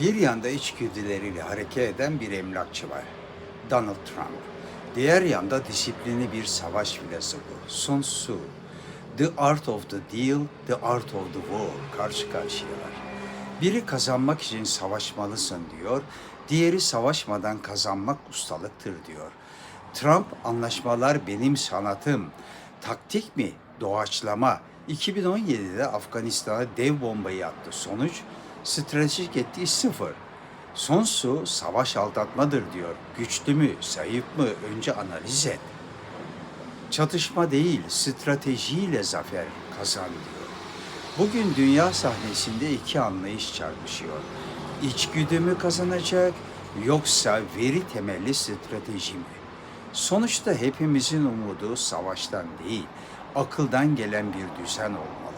Bir yanda içgüdüleriyle hareket eden bir emlakçı var. Donald Trump. Diğer yanda disiplini bir savaş filozofu. Sun Tzu. The Art of the Deal, The Art of the War karşı karşıyalar. Biri kazanmak için savaşmalısın diyor, diğeri savaşmadan kazanmak ustalıktır diyor. Trump anlaşmalar benim sanatım. Taktik mi? Doğaçlama. 2017'de Afganistan'a dev bombayı attı. Sonuç stratejik ettiği sıfır. Son su savaş aldatmadır diyor. Güçlü mü, zayıf mı önce analiz et. Çatışma değil, stratejiyle zafer kazan diyor. Bugün dünya sahnesinde iki anlayış çarpışıyor. İçgüdü mü kazanacak yoksa veri temelli strateji mi? Sonuçta hepimizin umudu savaştan değil, akıldan gelen bir düzen olmalı.